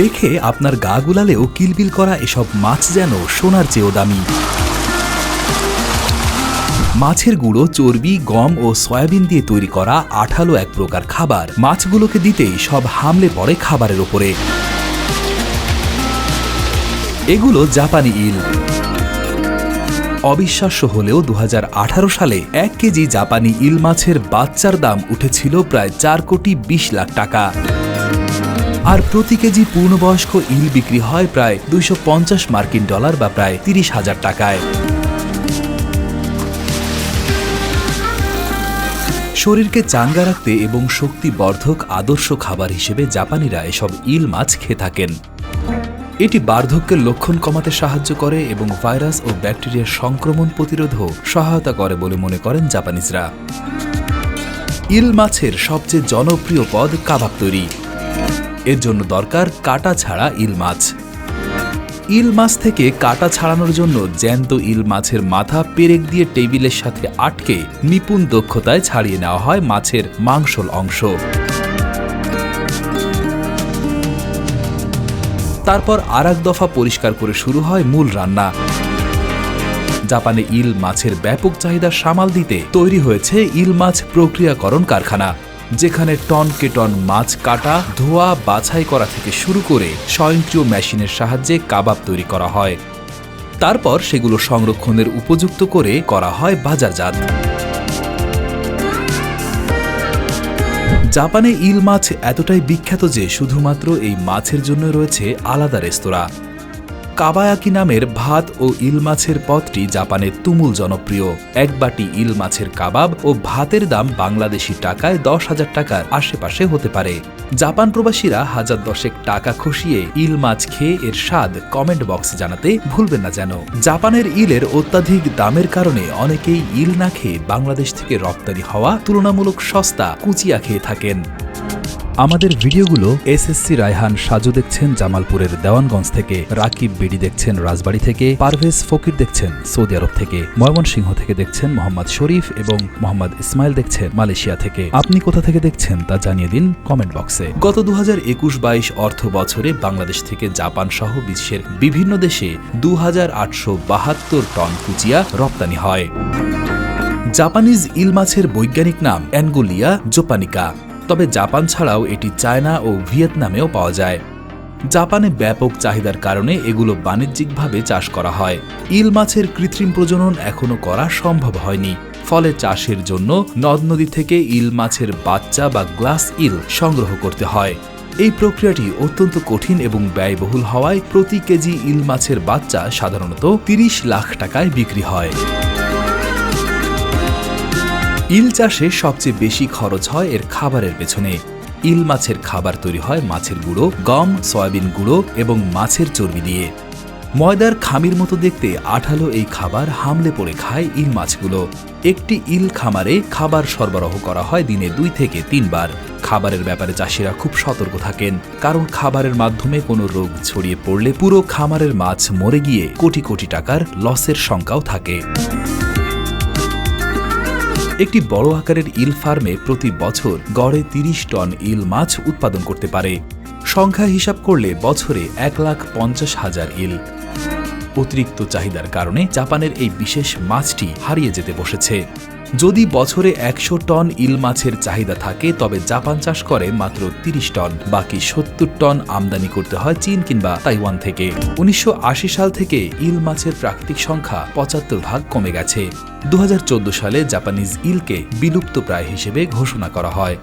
দেখে আপনার গা গুলালেও কিলবিল করা এসব মাছ যেন সোনার চেয়েও দামি। মাছের গুঁড়ো, চর্বি, গম ও সয়াবিন দিয়ে তৈরি করা আঠালো এক প্রকার খাবার। মাছগুলোকে দিতেই সব হামলে পড়ে খাবারের ওপরে। এগুলো জাপানি ইল। অবিশ্বাস্য হলেও দু হাজার আঠারো সালে এক কেজি জাপানি ইল মাছের বাচ্চার দাম উঠেছিল প্রায় চার কোটি বিশ লাখ টাকা। আর প্রতি কেজি পূর্ণবয়স্ক ইল বিক্রি হয় প্রায় দুইশো পঞ্চাশ মার্কিন ডলার বা প্রায় তিরিশ হাজার টাকায়। শরীরকে চাঙ্গা রাখতে এবং শক্তিবর্ধক আদর্শ খাবার হিসেবে জাপানিরা এসব ইল মাছ খেয়ে থাকেন। এটি বার্ধক্যের লক্ষণ কমাতে সাহায্য করে এবং ভাইরাস ও ব্যাকটেরিয়ার সংক্রমণ প্রতিরোধও সহায়তা করে বলে মনে করেন জাপানিজরা। ইল মাছের সবচেয়ে জনপ্রিয় পদ কাবাব তৈরি। এর জন্য দরকার কাটা ছাড়া ইল মাছ। ইল মাছ থেকে কাটা ছাড়ানোর জন্য জ্যান্ত ইল মাছের মাথা পেরেক দিয়ে টেবিলের সাথে আটকে নিপুণ দক্ষতায় ছাড়িয়ে নেওয়া হয় মাছের মাংসল অংশ। তারপর আর দফা পরিষ্কার করে শুরু হয় মূল রান্না। জাপানে ইল মাছের ব্যাপক চাহিদা সামাল দিতে তৈরি হয়েছে ইল মাছ প্রক্রিয়াকরণ কারখানা। যেখানে টন কে টন মাছ কাটা, ধোয়া, বাছাই করা থেকে শুরু করে স্বয়ংক্রিয় মেশিনের সাহায্যে কাবাব তৈরি করা হয়। তারপর সেগুলো সংরক্ষণের উপযুক্ত করে করা হয় বাজারজাত। জাপানে ইল মাছ এতটাই বিখ্যাত যে শুধুমাত্র এই মাছের জন্য রয়েছে আলাদা রেস্তোরাঁ। কাবায়াকি নামের ভাত ও ইল মাছের পদটি জাপানে তুমুল জনপ্রিয়। এক বাটি ইল মাছের কাবাব ও ভাতের দাম বাংলাদেশি টাকায় দশ হাজার টাকার আশেপাশে হতে পারে। জাপান প্রবাসীরা হাজার দশেক টাকা খসিয়ে ইল মাছ খেয়ে এর স্বাদ কমেন্ট বক্সে জানাতে ভুলবেন না যেন। জাপানের ইলের অত্যাধিক দামের কারণে অনেকেই ইল না খেয়ে বাংলাদেশ থেকে রপ্তানি হওয়া তুলনামূলক সস্তা কুচিয়া খেয়ে থাকেন। আমাদের ভিডিওগুলো এসএসসি রায়হান সাজু দেখছেন জামালপুরের দেওয়ানগঞ্জ থেকে, রাকিব বিডি দেখছেন রাজবাড়ী থেকে, পারভেজ ফকির দেখছেন সৌদি আরব থেকে, ময়মনসিংহ থেকে দেখছেন মোহাম্মদ শরীফ এবং মোহাম্মদ ইসমাইল দেখছেন মালয়েশিয়া থেকে। আপনি কোথা থেকে দেখছেন তা জানিয়ে দিন কমেন্ট বক্সে। গত দু হাজার একুশ বাইশ অর্থ বছরে বাংলাদেশ থেকে জাপান সহ বিশ্বের বিভিন্ন দেশে দু হাজার আটশো বাহাত্তর টন কুচিয়া রপ্তানি হয়। জাপানিজ ইল মাছের বৈজ্ঞানিক নাম অ্যানগোলিয়া জোপানিকা। তবে জাপান ছাড়াও এটি চায়না ও ভিয়েতনামেও পাওয়া যায়। জাপানে ব্যাপক চাহিদার কারণে এগুলো বাণিজ্যিকভাবে চাষ করা হয়। ইল মাছের কৃত্রিম প্রজনন এখনও করা সম্ভব হয়নি। ফলে চাষের জন্য নদ নদী থেকে ইল মাছের বাচ্চা বা গ্লাস ইল সংগ্রহ করতে হয়। এই প্রক্রিয়াটি অত্যন্ত কঠিন এবং ব্যয়বহুল হওয়ায় প্রতি কেজি ইল মাছের বাচ্চা সাধারণত তিরিশ লাখ টাকায় বিক্রি হয়। ইল চাষে সবচেয়ে বেশি খরচ হয় এর খাবারের পেছনে। ইল মাছের খাবার তৈরি হয় মাছের গুঁড়ো, গম, সয়াবিন গুঁড়ো এবং মাছের চর্বি দিয়ে। ময়দার খামির মতো দেখতে আঠালো এই খাবার হামলে পড়ে খায় ইল মাছগুলো। একটি ইল খামারে খাবার সরবরাহ করা হয় দিনে দুই থেকে তিনবার। খাবারের ব্যাপারে চাষিরা খুব সতর্ক থাকেন, কারণ খাবারের মাধ্যমে কোনো রোগ ছড়িয়ে পড়লে পুরো খামারের মাছ মরে গিয়ে কোটি কোটি টাকার লসের শঙ্কাও থাকে। একটি বড় আকারের ইল ফার্মে প্রতি বছর গড়ে তিরিশ টন ইল মাছ উৎপাদন করতে পারে। সংখ্যা হিসাব করলে বছরে এক লাখ পঞ্চাশ হাজার ইল। অতিরিক্ত চাহিদার কারণে জাপানের এই বিশেষ মাছটি হারিয়ে যেতে বসেছে। যদি বছরে একশো টন ইল মাছের চাহিদা থাকে, তবে জাপান চাষ করে মাত্র তিরিশ টন, বাকি সত্তর টন আমদানি করতে হয় চীন কিংবা তাইওয়ান থেকে। উনিশশো আশি সাল থেকে ইল মাছের প্রাকৃতিক সংখ্যা পঁচাত্তর ভাগ কমে গেছে। দু হাজার চোদ্দ সালে জাপানিজ ইলকে বিলুপ্ত প্রায় হিসেবে ঘোষণা করা হয়।